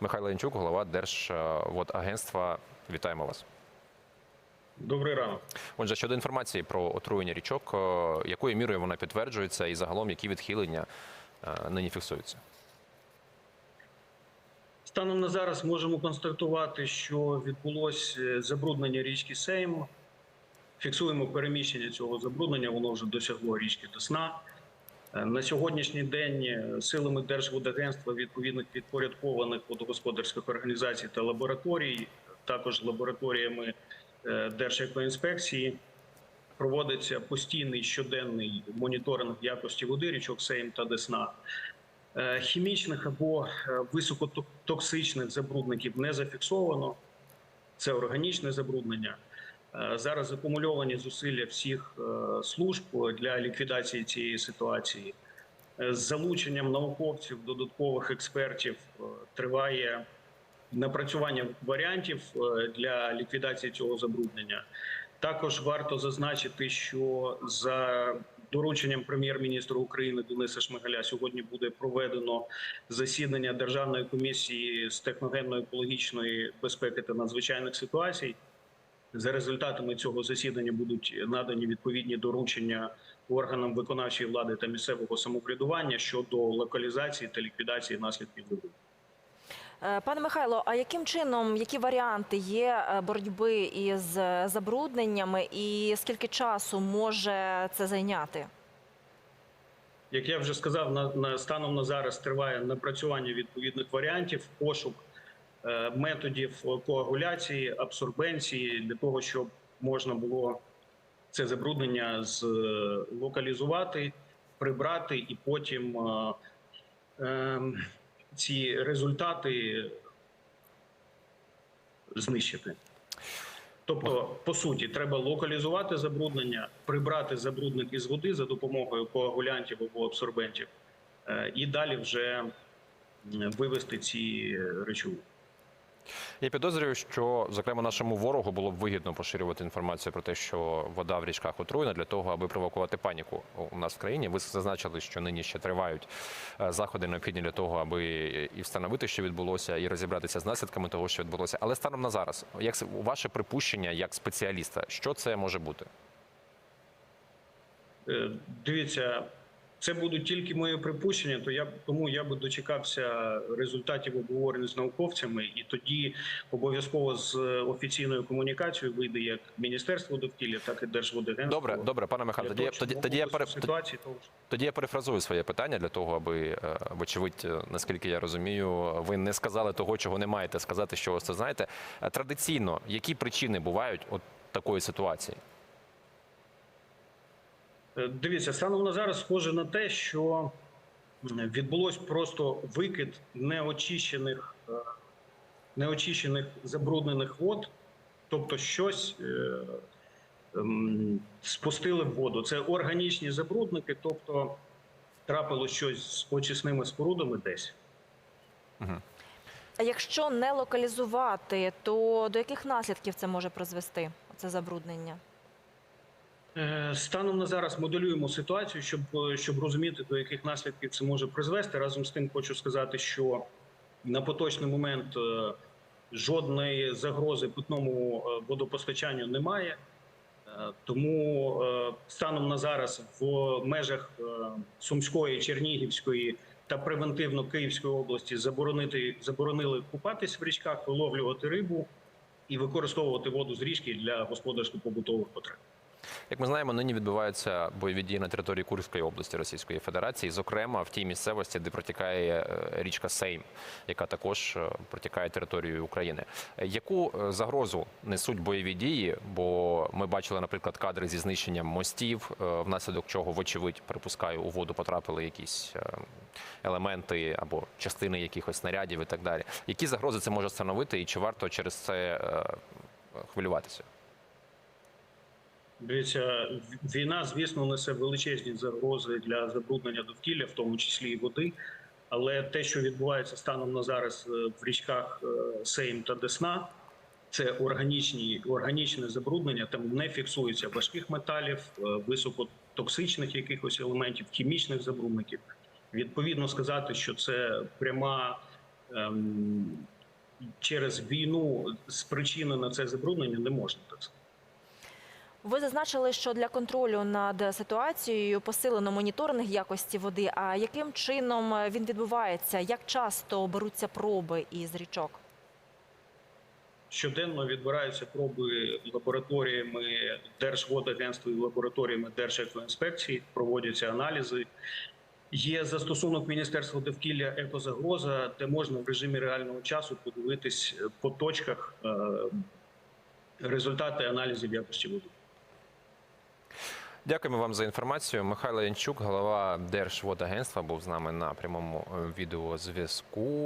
Михайло Янчук, голова Держводагентства. Вітаємо вас. Добрий ранок. Отже, щодо інформації про отруєння річок, е, якою мірою вона підтверджується, і загалом які відхилення е, нині фіксуються? Станом на зараз можемо констатувати, що відбулося забруднення річки Сейм. Фіксуємо переміщення цього забруднення, воно вже досягло річки Десна. Е, На сьогоднішній день е, силами Держводагентства відповідних підпорядкованих водогосподарських організацій та лабораторій, також лабораторіями е, Держекоінспекції, проводиться постійний щоденний моніторинг якості води річок Сейм та Десна. Хімічних або високотоксичних забрудників не зафіксовано. Це органічне забруднення. Е, Зараз акумульовані зусилля всіх е, служб для ліквідації цієї ситуації. Е, З залученням науковців, додаткових експертів триває напрацювання варіантів для ліквідації цього забруднення. Також варто зазначити, що за дорученням прем'єр-міністра України Дениса Шмигаля сьогодні буде проведено засідання Державної комісії з техногенно-екологічної безпеки та надзвичайних ситуацій. За результатами цього засідання будуть надані відповідні доручення органам виконавчої влади та місцевого самоврядування щодо локалізації та ліквідації наслідків вибуху. Е, Пане Михайло, а яким чином, які варіанти є е, боротьби із е, забрудненнями, і скільки часу може це зайняти? Як я вже сказав, на, на станом на зараз триває напрацювання відповідних варіантів, пошук методів коагуляції, абсорбенції для того, щоб можна було це забруднення злокалізувати, прибрати і потім е, е, ці результати знищити. Тобто, по суті, треба локалізувати забруднення, прибрати забрудник із води за допомогою коагулянтів або абсорбентів, е, і далі вже вивести ці е, речовини. Я підозрюю, що зокрема нашому ворогу було б вигідно поширювати інформацію про те, що вода в річках отруєна для того, аби провокувати паніку у нас в країні. Ви зазначили, що нині ще тривають е, заходи необхідні для того, аби і встановити, що відбулося, і розібратися з наслідками того, що відбулося. Але станом на зараз, як ваше припущення як спеціаліста, що це може бути? Е, Дивіться, це будуть тільки мої припущення, то я тому я би дочекався результатів обговорень з науковцями, і тоді обов'язково з офіційною комунікацією вийде як Міністерство довкілля, так і Держводагентство. Добре, добре, пане Михайло. Тоді, тоді, тоді я пере... ситуації того. Тоді я перефразую своє питання для того, аби, е, вочевидь, е, наскільки я розумію, ви не сказали того, чого не маєте сказати, що ви це знаєте. Е, Традиційно, які причини бувають от такої ситуації? Е, Дивіться, станом на зараз схоже на те, що відбулось просто викид неочищених, е, неочищених забруднених вод, тобто щось е, ем, спустили в воду. Це органічні забрудники, тобто трапилось щось з очисними спорудами десь. А якщо не локалізувати, то до яких наслідків це може призвести? Це забруднення? Е, Станом на зараз моделюємо ситуацію, щоб, е, щоб розуміти, до яких наслідків це може призвести. Разом з тим хочу сказати, що на поточний момент е, жодної загрози питному водопостачанню немає. Тому станом на зараз в межах Сумської, Чернігівської та превентивно Київської області заборонити заборонили купатись в річках, виловлювати рибу і використовувати воду з річки для господарсько-побутових потреб. Як ми знаємо, нині відбуваються бойові дії на території Курської області Російської Федерації, зокрема в тій місцевості, де протікає е, річка Сейм, яка також е, протікає територією України. Яку е, загрозу несуть бойові дії? Бо ми бачили, наприклад, кадри зі знищенням мостів, внаслідок чого, вочевидь, припускаю, у воду потрапили якісь елементи або частини якихось снарядів і так далі. Які загрози це може становити, і чи варто через це хвилюватися? Дивіться, війна, звісно, несе величезні загрози для забруднення довкілля, в тому числі і води. Але те, що відбувається станом на зараз е, в річках е, Сейм та Десна, це органічні органічне забруднення. Там не фіксується важких металів, е, високотоксичних якихось елементів, хімічних забрудників. Відповідно сказати, що це пряма ем, через війну спричинене це забруднення не можна так сказати. Ви зазначили, що для контролю над ситуацією посилено моніторинг якості води. А яким чином він відбувається? Як часто беруться проби із річок? Щоденно відбираються проби лабораторіями Держводагентства і лабораторіями Держекоінспекції, проводяться аналізи. Є застосунок Міністерства довкілля екозагроза, де можна в режимі реального часу подивитись по точках е, результати аналізів якості води. Дякуємо вам за інформацію. Михайло Янчук, голова Держводагентства, був з нами на прямому е, відеозв'язку.